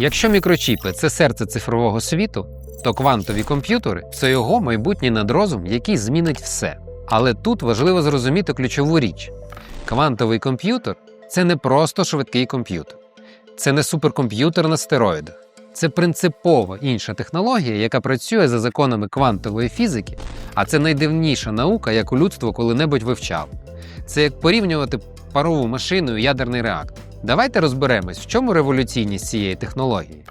Якщо мікрочіпи це серце цифрового світу, то квантові комп'ютери це його майбутній надрозум, який змінить все. Але тут важливо зрозуміти ключову річ: квантовий комп'ютер це не просто швидкий комп'ютер, це не суперкомп'ютер на стероїдах. Це принципово інша технологія, яка працює за законами квантової фізики, а це найдивніша наука, яку людство коли-небудь вивчало. Це як порівнювати парову машину і ядерний реактор. Давайте розберемось, в чому революційність цієї технології.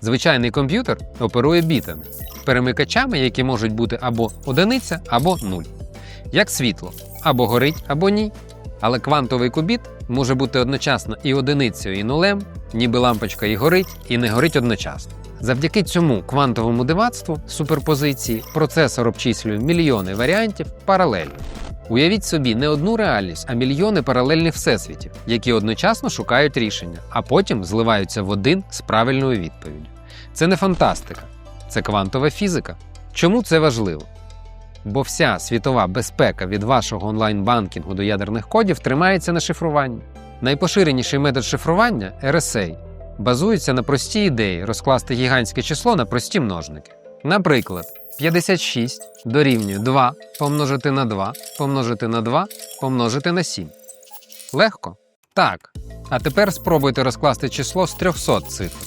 Звичайний комп'ютер оперує бітами, перемикачами, які можуть бути або одиниця, або нуль. Як світло, або горить, або ні. Але квантовий кубіт може бути одночасно і одиницею, і нулем, ніби лампочка і горить, і не горить одночасно. Завдяки цьому квантовому дивацтву суперпозиції процесор обчислює мільйони варіантів паралельно. Уявіть собі не одну реальність, а мільйони паралельних всесвітів, які одночасно шукають рішення, а потім зливаються в один з правильною відповіддю. Це не фантастика, це квантова фізика. Чому це важливо? Бо вся світова безпека від вашого онлайн-банкінгу до ядерних кодів тримається на шифруванні. Найпоширеніший метод шифрування RSA базується на простій ідеї розкласти гігантське число на прості множники. Наприклад, 56 дорівнює 2 помножити на 2 помножити на 2 помножити на 7. Легко? Так. А тепер спробуйте розкласти число з 300 цифр.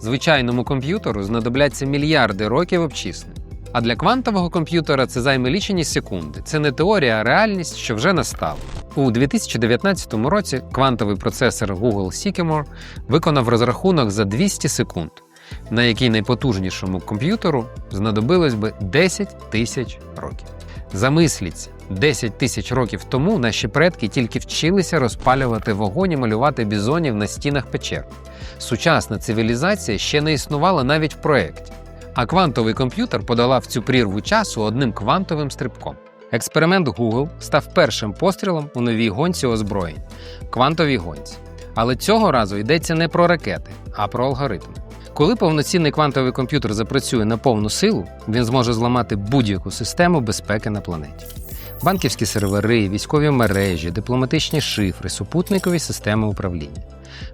Звичайному комп'ютеру знадобляться мільярди років обчислень. А для квантового комп'ютера це займе лічені секунди. Це не теорія, а реальність, що вже настала. У 2019 році квантовий процесор Google Sycamore виконав розрахунок за 200 секунд, на який найпотужнішому комп'ютеру знадобилось би 10 тисяч років. Замисліться, 10 тисяч років тому наші предки тільки вчилися розпалювати вогонь і малювати бізонів на стінах печер. Сучасна цивілізація ще не існувала навіть в проєкті. А квантовий комп'ютер подолав цю прірву часу одним квантовим стрибком. Експеримент Google став першим пострілом у новій гонці озброєнь квантовій гонці. Але цього разу йдеться не про ракети, а про алгоритми. Коли повноцінний квантовий комп'ютер запрацює на повну силу, він зможе зламати будь-яку систему безпеки на планеті. Банківські сервери, військові мережі, дипломатичні шифри, супутникові системи управління.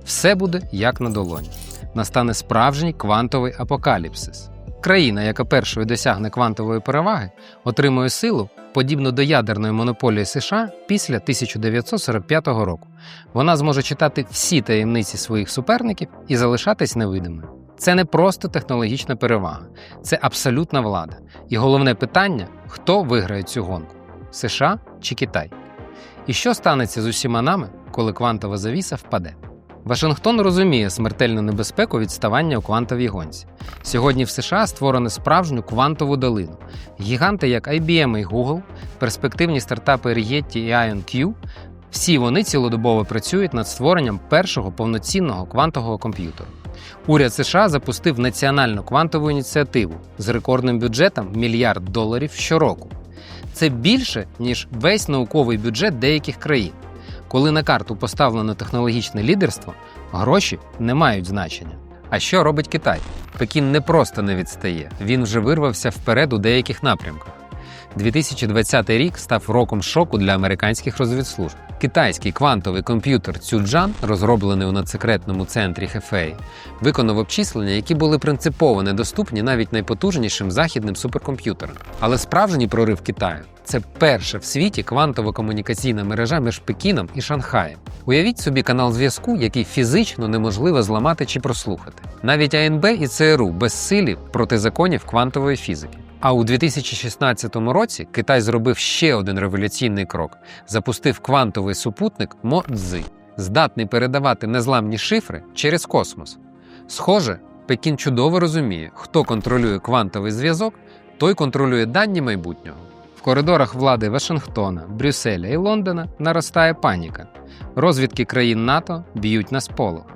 Все буде як на долоні. Настане справжній квантовий апокаліпсис. Країна, яка першою досягне квантової переваги, отримує силу, подібно до ядерної монополії США після 1945 року. Вона зможе читати всі таємниці своїх суперників і залишатись невидимою. Це не просто технологічна перевага, це абсолютна влада. І головне питання: хто виграє цю гонку США чи Китай? І що станеться з усіма нами, коли квантова завіса впаде? Вашингтон розуміє смертельну небезпеку відставання у квантовій гонці. Сьогодні в США створено справжню квантову долину. Гіганти, як IBM і Google, перспективні стартапи Rigetti і IonQ, всі вони цілодобово працюють над створенням першого повноцінного квантового комп'ютера. Уряд США запустив національну квантову ініціативу з рекордним бюджетом мільярд доларів щороку. Це більше, ніж весь науковий бюджет деяких країн. Коли на карту поставлено технологічне лідерство, гроші не мають значення. А що робить Китай? Пекін не просто не відстає, він вже вирвався вперед у деяких напрямках. 2020 рік став роком шоку для американських розвідслужб. Китайський квантовий комп'ютер Цюджан, розроблений у надсекретному центрі Хефей, виконав обчислення, які були принципово недоступні навіть найпотужнішим західним суперкомп'ютерам. Але справжній прорив Китаю це перша в світі квантово-комунікаційна мережа між Пекіном і Шанхаєм. Уявіть собі канал зв'язку, який фізично неможливо зламати чи прослухати. Навіть АНБ і ЦРУ безсилі проти законів квантової фізики. А у 2016 році Китай зробив ще один революційний крок: запустив квантовий супутник МОДЗИ, здатний передавати незламні шифри через космос. Схоже, Пекін чудово розуміє, хто контролює квантовий зв'язок, той контролює дані майбутнього. В коридорах влади Вашингтона, Брюсселя і Лондона наростає паніка. Розвідки країн НАТО б'ють на сполох.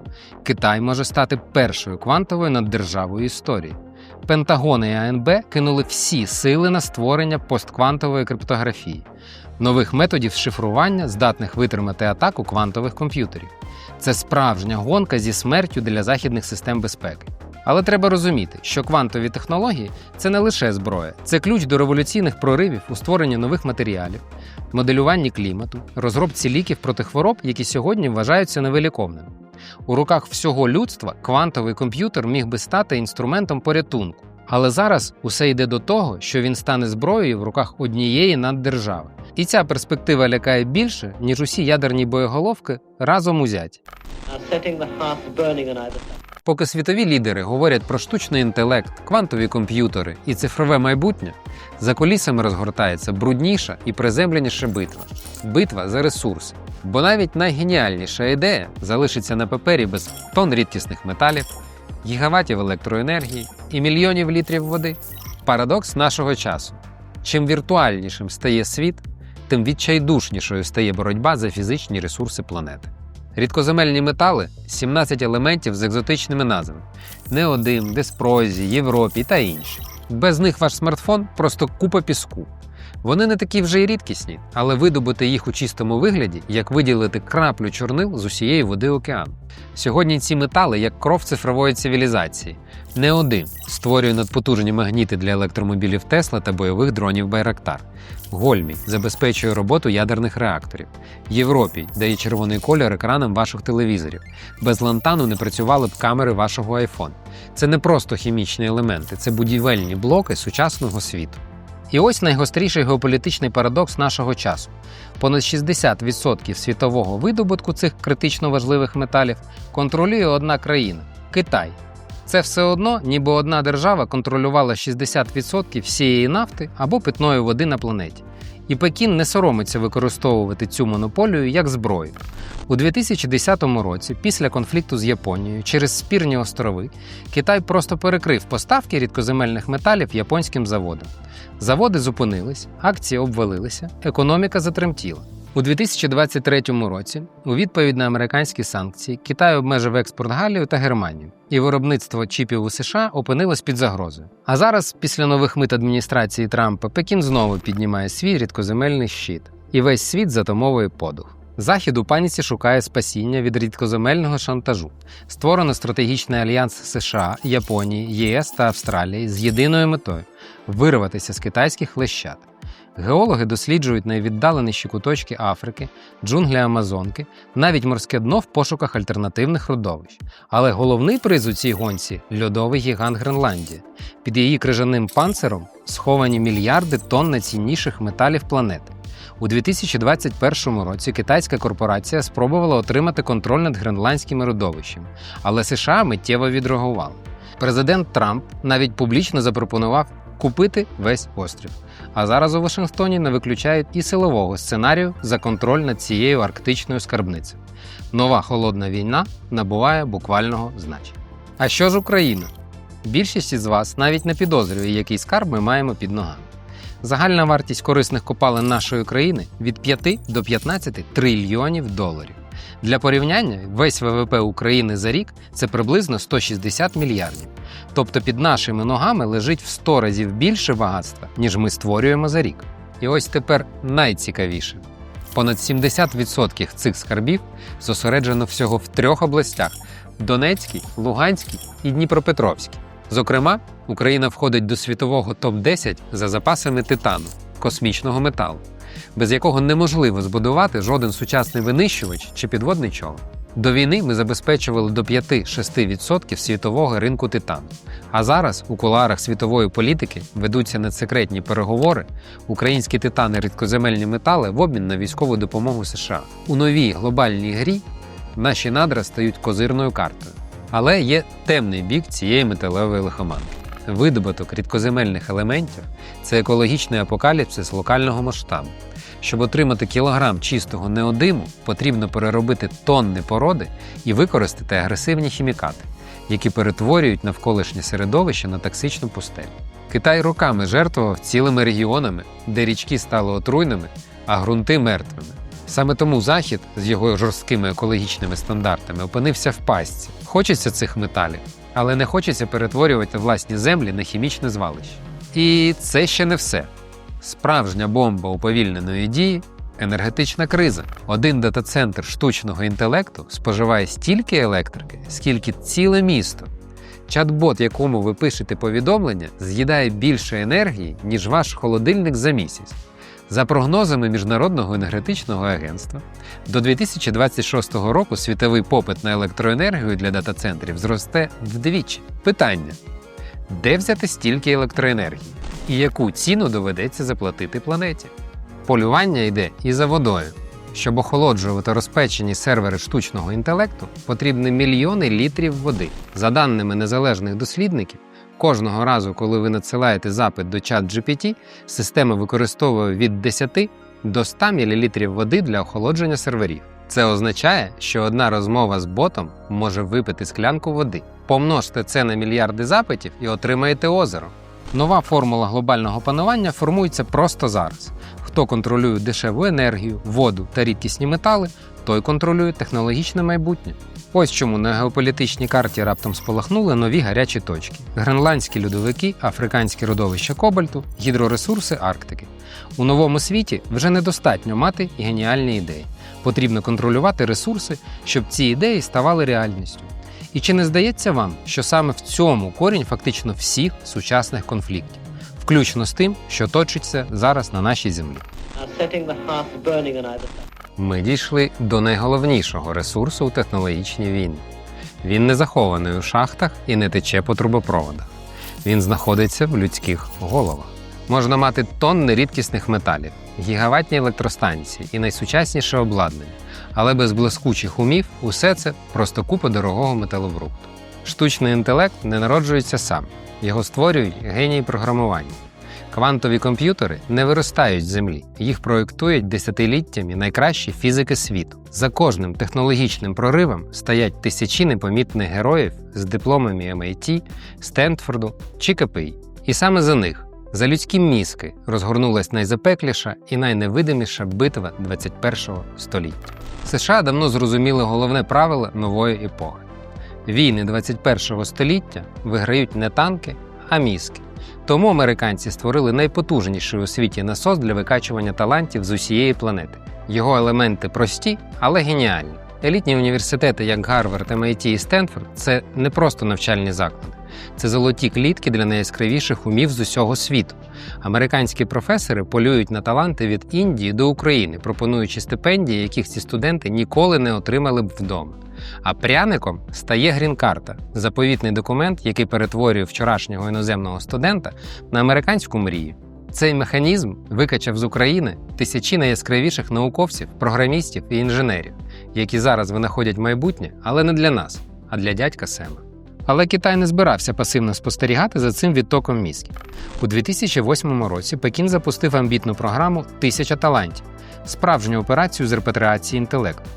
Китай може стати першою квантовою наддержавою історії. Пентагон і АНБ кинули всі сили на створення постквантової криптографії, нових методів шифрування, здатних витримати атаку квантових комп'ютерів. Це справжня гонка зі смертю для західних систем безпеки. Але треба розуміти, що квантові технології це не лише зброя, це ключ до революційних проривів у створенні нових матеріалів, моделюванні клімату, розробці ліків проти хвороб, які сьогодні вважаються невиліковними. У руках всього людства квантовий комп'ютер міг би стати інструментом порятунку. Але зараз усе йде до того, що він стане зброєю в руках однієї наддержави. І ця перспектива лякає більше, ніж усі ядерні боєголовки разом узяті. Поки світові лідери говорять про штучний інтелект, квантові комп'ютери і цифрове майбутнє, за колісами розгортається брудніша і приземленіша битва битва за ресурси. Бо навіть найгеніальніша ідея залишиться на папері без тонн рідкісних металів, гігаватів електроенергії і мільйонів літрів води. Парадокс нашого часу: чим віртуальнішим стає світ, тим відчайдушнішою стає боротьба за фізичні ресурси планети. Рідкоземельні метали 17 елементів з екзотичними назвами: неодим, диспрозі, Європі та інші. Без них ваш смартфон просто купа піску. Вони не такі вже й рідкісні, але видобути їх у чистому вигляді, як виділити краплю чорнил з усієї води океану. Сьогодні ці метали як кров цифрової цивілізації. Неодим створює надпотужні магніти для електромобілів Тесла та бойових дронів Байрактар. Гольмій забезпечує роботу ядерних реакторів. Європій дає червоний кольор екранам ваших телевізорів. Без лантану не працювали б камери вашого iPhone. Це не просто хімічні елементи, це будівельні блоки сучасного світу. І ось найгостріший геополітичний парадокс нашого часу. Понад 60% світового видобутку цих критично важливих металів контролює одна країна Китай. Це все одно, ніби одна держава контролювала 60% всієї нафти або питної води на планеті. І Пекін не соромиться використовувати цю монополію як зброю. У 2010 році, після конфлікту з Японією через спірні острови, Китай просто перекрив поставки рідкоземельних металів японським заводам. Заводи зупинились, акції обвалилися, економіка затремтіла. У 2023 році, у відповідь на американські санкції, Китай обмежив експорт Галію та Германію, і виробництво чіпів у США опинилось під загрозою. А зараз, після нових мит адміністрації Трампа, Пекін знову піднімає свій рідкоземельний щит, і весь світ затамовує подух. Захід у паніці шукає спасіння від рідкоземельного шантажу. Створено стратегічний альянс США, Японії, ЄС та Австралії з єдиною метою вирватися з китайських лещат. Геологи досліджують найвіддаленіші куточки Африки, джунглі Амазонки, навіть морське дно в пошуках альтернативних родовищ. Але головний приз у цій гонці льодовий гігант Гренландія. Під її крижаним панциром сховані мільярди тонн найцінніших металів планети. У 2021 році китайська корпорація спробувала отримати контроль над гренландськими родовищами, але США миттєво відреагували. Президент Трамп навіть публічно запропонував купити весь острів. А зараз у Вашингтоні не виключають і силового сценарію за контроль над цією арктичною скарбницею. Нова холодна війна набуває буквального значення. А що ж Україна? Більшість із вас навіть не підозрює, який скарб ми маємо під ногами. Загальна вартість корисних копалин нашої країни від 5 до 15 трильйонів доларів. Для порівняння, весь ВВП України за рік це приблизно 160 мільярдів. Тобто під нашими ногами лежить в 100 разів більше багатства, ніж ми створюємо за рік. І ось тепер найцікавіше. Понад 70% цих скарбів зосереджено всього в трьох областях: Донецькій, Луганській і Дніпропетровській. Зокрема, Україна входить до світового топ-10 за запасами титану космічного металу, без якого неможливо збудувати жоден сучасний винищувач чи підводний човен. До війни ми забезпечували до 5-6% світового ринку титану. А зараз у куларах світової політики ведуться надсекретні переговори українські титани рідкоземельні метали в обмін на військову допомогу США. У новій глобальній грі наші надра стають козирною картою. Але є темний бік цієї металевої лихоманки. Видобуток рідкоземельних елементів це екологічний апокаліпсис локального масштабу. Щоб отримати кілограм чистого неодиму, потрібно переробити тонни породи і використати агресивні хімікати, які перетворюють навколишнє середовище на токсичну пустелю. Китай роками жертвував цілими регіонами, де річки стали отруйними, а ґрунти мертвими. Саме тому Захід з його жорсткими екологічними стандартами опинився в пастці. Хочеться цих металів, але не хочеться перетворювати власні землі на хімічне звалище. І це ще не все. Справжня бомба уповільненої дії енергетична криза. Один дата-центр штучного інтелекту споживає стільки електрики, скільки ціле місто. Чат-бот, якому ви пишете повідомлення, з'їдає більше енергії, ніж ваш холодильник за місяць. За прогнозами Міжнародного енергетичного агентства, до 2026 року світовий попит на електроенергію для дата-центрів зросте вдвічі. Питання: де взяти стільки електроенергії і яку ціну доведеться заплатити планеті? Полювання йде і за водою. Щоб охолоджувати розпечені сервери штучного інтелекту, потрібні мільйони літрів води. За даними незалежних дослідників, кожного разу, коли ви надсилаєте запит до чат GPT, система використовує від 10 до 100 мл води для охолодження серверів. Це означає, що одна розмова з ботом може випити склянку води. Помножте це на мільярди запитів і отримаєте озеро. Нова формула глобального панування формується просто зараз. Хто контролює дешеву енергію, воду та рідкісні метали, той контролює технологічне майбутнє. Ось чому на геополітичній карті раптом спалахнули нові гарячі точки: гренландські льодовики, африканські родовища кобальту, гідроресурси Арктики. У новому світі вже недостатньо мати геніальні ідеї. Потрібно контролювати ресурси, щоб ці ідеї ставали реальністю. І чи не здається вам, що саме в цьому корінь фактично всіх сучасних конфліктів, включно з тим, що точиться зараз на нашій землі? Ми дійшли до найголовнішого ресурсу у технологічній війні. Він не захований у шахтах і не тече по трубопроводах. Він знаходиться в людських головах. Можна мати тонни рідкісних металів, гігаватні електростанції і найсучасніше обладнання, але без блискучих умів усе це просто купа дорогого металобрухту. Штучний інтелект не народжується сам, його створюють генії програмування. Квантові комп'ютери не виростають з землі, їх проєктують десятиліттями найкращі фізики світу. За кожним технологічним проривом стоять тисячі непомітних героїв з дипломами MIT, Стенфорду чи КПІ. І саме за них, за людські мізки, розгорнулась найзапекліша і найневидиміша битва 21-го століття. США давно зрозуміли головне правило нової епохи. Війни 21-го століття виграють не танки, а мізки. Тому американці створили найпотужніший у світі насос для викачування талантів з усієї планети. Його елементи прості, але геніальні. Елітні університети, як Гарвард, MIT і Стенфорд, це не просто навчальні заклади, це золоті клітки для найяскравіших умів з усього світу. Американські професори полюють на таланти від Індії до України, пропонуючи стипендії, яких ці студенти ніколи не отримали б вдома. А пряником стає грін-карта заповітний документ, який перетворює вчорашнього іноземного студента на американську мрію. Цей механізм викачав з України тисячі найяскравіших науковців, програмістів і інженерів, які зараз винаходять майбутнє, але не для нас, а для дядька Сема. Але Китай не збирався пасивно спостерігати за цим відтоком мізків. У 2008 році Пекін запустив амбітну програму Тисяча талантів справжню операцію з репатріації інтелекту.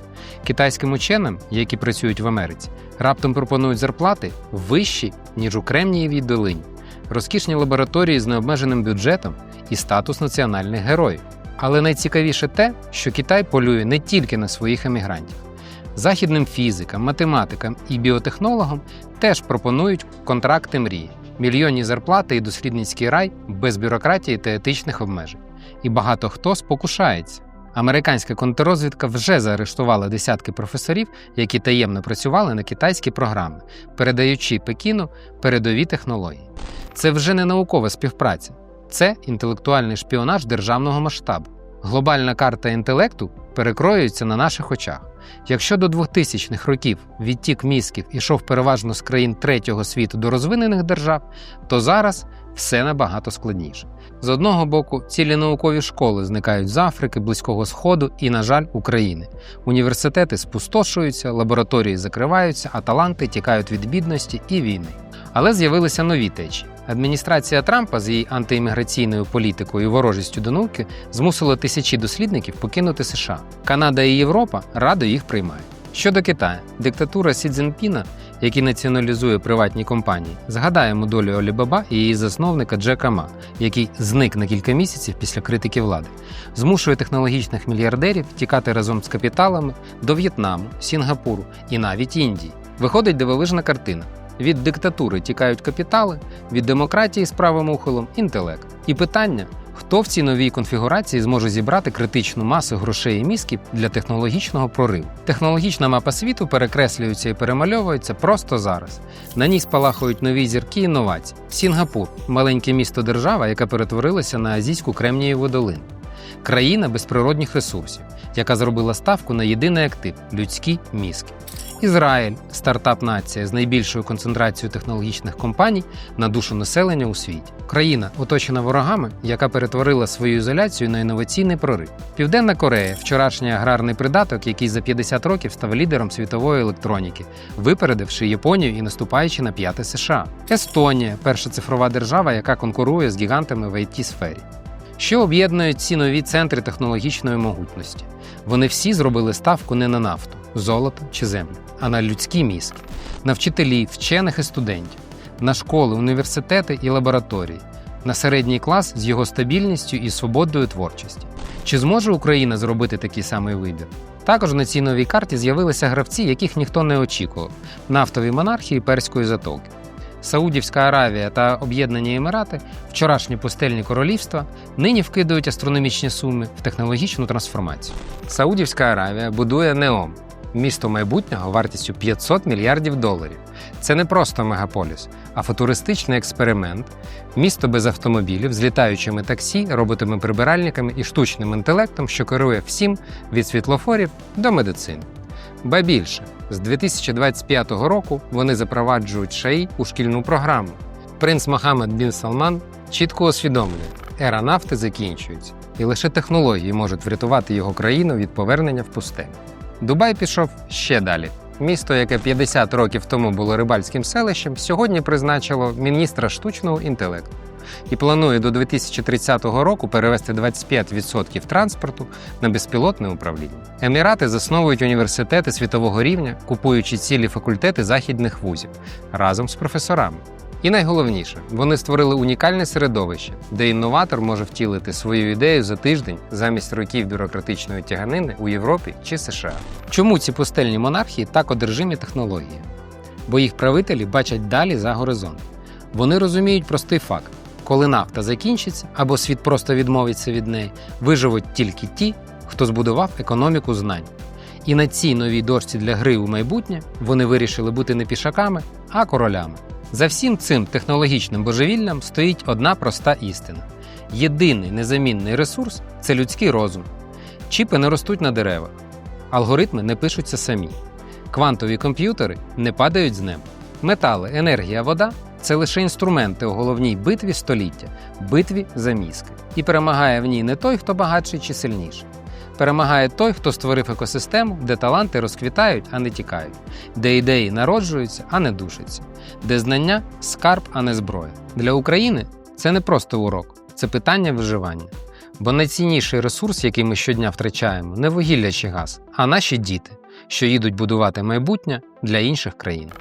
Китайським ученим, які працюють в Америці, раптом пропонують зарплати вищі, ніж у Кремнієвій долині, розкішні лабораторії з необмеженим бюджетом і статус національних героїв. Але найцікавіше те, що Китай полює не тільки на своїх емігрантів. Західним фізикам, математикам і біотехнологам теж пропонують контракти мрії, мільйонні зарплати і дослідницький рай без бюрократії та етичних обмежень. І багато хто спокушається. Американська контррозвідка вже заарештувала десятки професорів, які таємно працювали на китайські програми, передаючи Пекіну передові технології. Це вже не наукова співпраця, це інтелектуальний шпіонаж державного масштабу. Глобальна карта інтелекту перекроюється на наших очах. Якщо до 2000-х років відтік мізків ішов переважно з країн третього світу до розвинених держав, то зараз все набагато складніше. З одного боку, цілі наукові школи зникають з Африки, Близького Сходу і, на жаль, України. Університети спустошуються, лабораторії закриваються, а таланти тікають від бідності і війни. Але з'явилися нові течії. Адміністрація Трампа з її антиімміграційною політикою і ворожістю до науки змусила тисячі дослідників покинути США. Канада і Європа радо їх приймають. Щодо Китаю, диктатура Сі Цзіньпіна, який націоналізує приватні компанії, згадаємо долю Олібаба і її засновника Джека Ма, який зник на кілька місяців після критики влади, змушує технологічних мільярдерів тікати разом з капіталами до В'єтнаму, Сінгапуру і навіть Індії. Виходить дивовижна картина. Від диктатури тікають капітали, від демократії з правим ухилом інтелект. І питання, Хто в цій новій конфігурації зможе зібрати критичну масу грошей і мізків для технологічного прориву? Технологічна мапа світу перекреслюється і перемальовується просто зараз. На ній спалахують нові зірки інновацій. Сінгапур маленьке місто держава, яка перетворилася на азійську кремнієву долину. Країна без природних ресурсів, яка зробила ставку на єдиний актив людські мізки. Ізраїль стартап-нація з найбільшою концентрацією технологічних компаній на душу населення у світі. Країна, оточена ворогами, яка перетворила свою ізоляцію на інноваційний прорив. Південна Корея вчорашній аграрний придаток, який за 50 років став лідером світової електроніки, випередивши Японію і наступаючи на п'яте США. Естонія перша цифрова держава, яка конкурує з гігантами в it сфері що об'єднують ці нові центри технологічної могутності. Вони всі зробили ставку не на нафту, золото чи землю, а на людські мізки, на вчителів, вчених і студентів, на школи, університети і лабораторії, на середній клас з його стабільністю і свободою творчості. Чи зможе Україна зробити такий самий вибір? Також на цій новій карті з'явилися гравці, яких ніхто не очікував: нафтові монархії Перської затоки. Саудівська Аравія та Об'єднані Емірати, вчорашні пустельні королівства, нині вкидують астрономічні суми в технологічну трансформацію. Саудівська Аравія будує Неом місто майбутнього вартістю 500 мільярдів доларів. Це не просто мегаполіс, а футуристичний експеримент, місто без автомобілів з літаючими таксі, роботами-прибиральниками і штучним інтелектом, що керує всім від світлофорів до медицини. Ба більше, з 2025 року вони запроваджують шаї у шкільну програму. Принц Мохаммед Бін Салман чітко усвідомлює, ера нафти закінчується, і лише технології можуть врятувати його країну від повернення в пустелю. Дубай пішов ще далі. Місто, яке 50 років тому було рибальським селищем, сьогодні призначило міністра штучного інтелекту і планує до 2030 року перевести 25% транспорту на безпілотне управління. Емірати засновують університети світового рівня, купуючи цілі факультети західних вузів разом з професорами. І найголовніше, вони створили унікальне середовище, де інноватор може втілити свою ідею за тиждень замість років бюрократичної тяганини у Європі чи США. Чому ці пустельні монархії так одержимі технології? Бо їх правителі бачать далі за горизонт. Вони розуміють простий факт: коли нафта закінчиться або світ просто відмовиться від неї, виживуть тільки ті, хто збудував економіку знань. І на цій новій дошці для гри у майбутнє вони вирішили бути не пішаками, а королями. За всім цим технологічним божевіллям стоїть одна проста істина: єдиний незамінний ресурс це людський розум. Чіпи не ростуть на деревах, алгоритми не пишуться самі. Квантові комп'ютери не падають з неба. Метали, енергія, вода це лише інструменти у головній битві століття, битві за мізки. І перемагає в ній не той, хто багатший чи сильніший. Перемагає той, хто створив екосистему, де таланти розквітають, а не тікають, де ідеї народжуються, а не душаться, де знання скарб, а не зброя. Для України це не просто урок, це питання виживання. Бо найцінніший ресурс, який ми щодня втрачаємо, не вугілля чи газ, а наші діти, що їдуть будувати майбутнє для інших країн.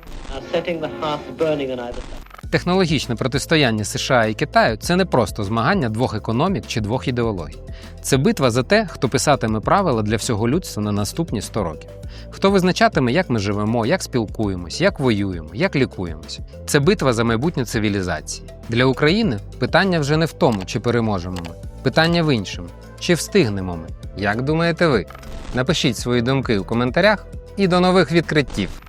Технологічне протистояння США і Китаю це не просто змагання двох економік чи двох ідеологій. Це битва за те, хто писатиме правила для всього людства на наступні 100 років. Хто визначатиме, як ми живемо, як спілкуємось, як воюємо, як лікуємось. Це битва за майбутнє цивілізації. Для України питання вже не в тому, чи переможемо ми. Питання в іншому. Чи встигнемо ми? Як думаєте ви? Напишіть свої думки у коментарях і до нових відкриттів!